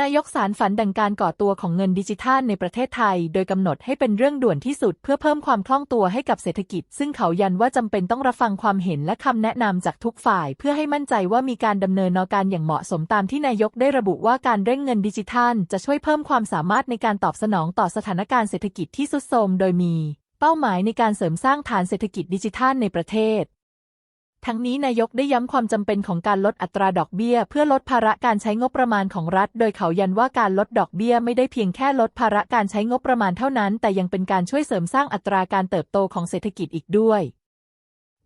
นายกสารฝันดังการก่อตัวของเงินดิจิทัลในประเทศไทย โดยกำหนดให้เป็นเรื่องด่วนที่สุดเพื่อเพิ่มความคล่องตัวให้กับเศรษฐกิจ ซึ่งเขายันว่าจำเป็นต้องรับฟังความเห็นและคำแนะนำจากทุกฝ่าย เพื่อให้มั่นใจว่ามีการดำเนินนการอย่างเหมาะสมตามที่นายกได้ระบุว่าการเร่งเงินดิจิทัล จะช่วยเพิ่มความสามารถในการตอบสนองต่อสถานการณ์เศรษฐกิจที่ทรุดโทรมโดยมี เป้าหมายในการเสริมสร้างฐานเศรษฐกิจดิจิทัลในประเทศ ทั้งนี้นายกได้ย้ำความจำเป็นของการลดอัตราดอกเบี้ย เพื่อลดภาระการใช้งบประมาณของรัฐ โดยเขายันว่าการลดดอกเบี้ยไม่ได้เพียงแค่ลดภาระการใช้งบประมาณเท่านั้น แต่ยังเป็นการช่วยเสริมสร้างอัตราการเติบโตของเศรษฐกิจอีกด้วย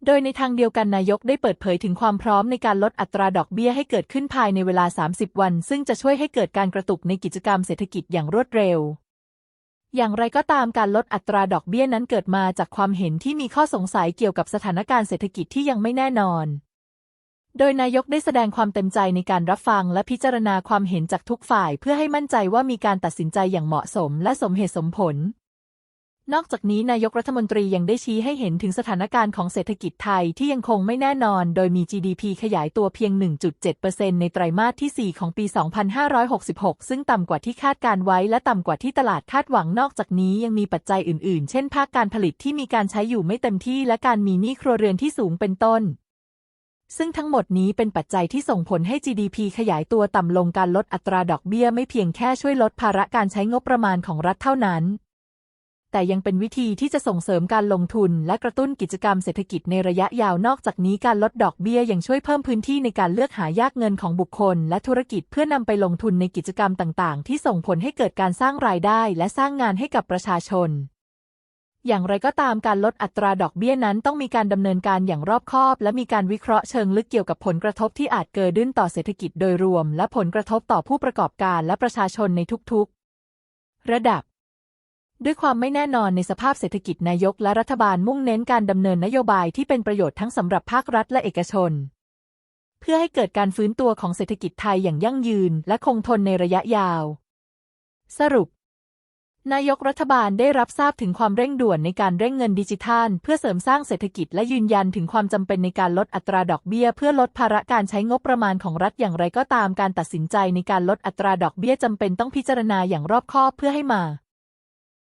โดยในทางเดียวกันนายกได้เปิดเผยถึงความพร้อมในการลดอัตราดอกเบี้ยให้เกิดขึ้นภายในเวลา 30 วัน ซึ่งจะช่วยให้เกิดการกระตุกในกิจกรรมเศรษฐกิจอย่างรวดเร็ว อย่างไรก็ตามการลดอัตราดอกเบี้ยนั้นเกิดมาจากความเห็นที่มีข้อสงสัยเกี่ยวกับสถานการณ์เศรษฐกิจที่ยังไม่แน่นอน โดยนายกได้แสดงความเต็มใจในการรับฟังและพิจารณาความเห็นจากทุกฝ่าย เพื่อให้มั่นใจว่ามีการตัดสินใจอย่างเหมาะสมและสมเหตุสมผล นอกจากนี้นายกรัฐมนตรียังได้ชี้ให้เห็นถึงสถานการณ์ของเศรษฐกิจไทยที่ยังคงไม่แน่นอน โดยมี GDP ขยายตัวเพียง 1.7%ในไตรมาสที่ 4 ของปี 2566 ซึ่งต่ำกว่าที่คาดการไว้และต่ำกว่าที่ตลาดคาดหวังนอกจากนี้ยังมีปัจจัยอื่นๆ เช่นภาคการผลิตที่มีการใช้อยู่ไม่เต็มที่และการมีหนี้ครัวเรือนที่สูงเป็นต้นซึ่งทั้งหมดนี้เป็นปัจจัยที่ส่งผลให้ GDP ขยายตัวต่ำลงการลดอัตราดอกเบี้ยไม่เพียงแค่ช่วยลดภาระการใช้งบประมาณของรัฐเท่านั้น แต่ยังเป็นวิธีที่จะส่งเสริมการลงทุนและกระตุ้นกิจกรรมเศรษฐกิจในระยะยาวนอกจากนี้การลดดอกเบี้ยยังช่วยเพิ่มพื้นที่ในการเลือกหายากเงินของบุคคล และธุรกิจเพื่อนำไปลงทุนในกิจกรรมต่าง ๆ ที่ส่งผลให้เกิดการสร้างรายได้และสร้างงานให้กับประชาชน อย่างไรก็ตามการลดอัตราดอกเบี้ยนั้นต้องมีการดำเนินการอย่างรอบคอบ และมีการวิเคราะห์เชิงลึกเกี่ยวกับผลกระทบที่อาจเกิดขึ้นต่อเศรษฐกิจโดยรวม และผลกระทบต่อผู้ประกอบการและประชาชนในทุก ๆ ระดับ ด้วยความไม่แน่นอนในสภาพเศรษฐกิจนายกและรัฐบาลมุ่งเน้นการดำเนินนโยบายที่เป็นประโยชน์ทั้งสำหรับภาครัฐและเอกชน เพื่อให้เกิดการฟื้นตัวของเศรษฐกิจไทยอย่างยั่งยืนและคงทนในระยะยาว สรุป นายกรัฐบาลได้รับทราบถึงความเร่งด่วนในการเร่งเงินดิจิทัล เพื่อเสริมสร้างเศรษฐกิจและยืนยันถึงความจำเป็นในการลดอัตราดอกเบี้ย เพื่อลดภาระการใช้งบประมาณของรัฐอย่างไรก็ตามการตัดสินใจในการลดอัตราดอกเบี้ยจำเป็นต้องพิจารณาอย่างรอบคอบเพื่อให้มา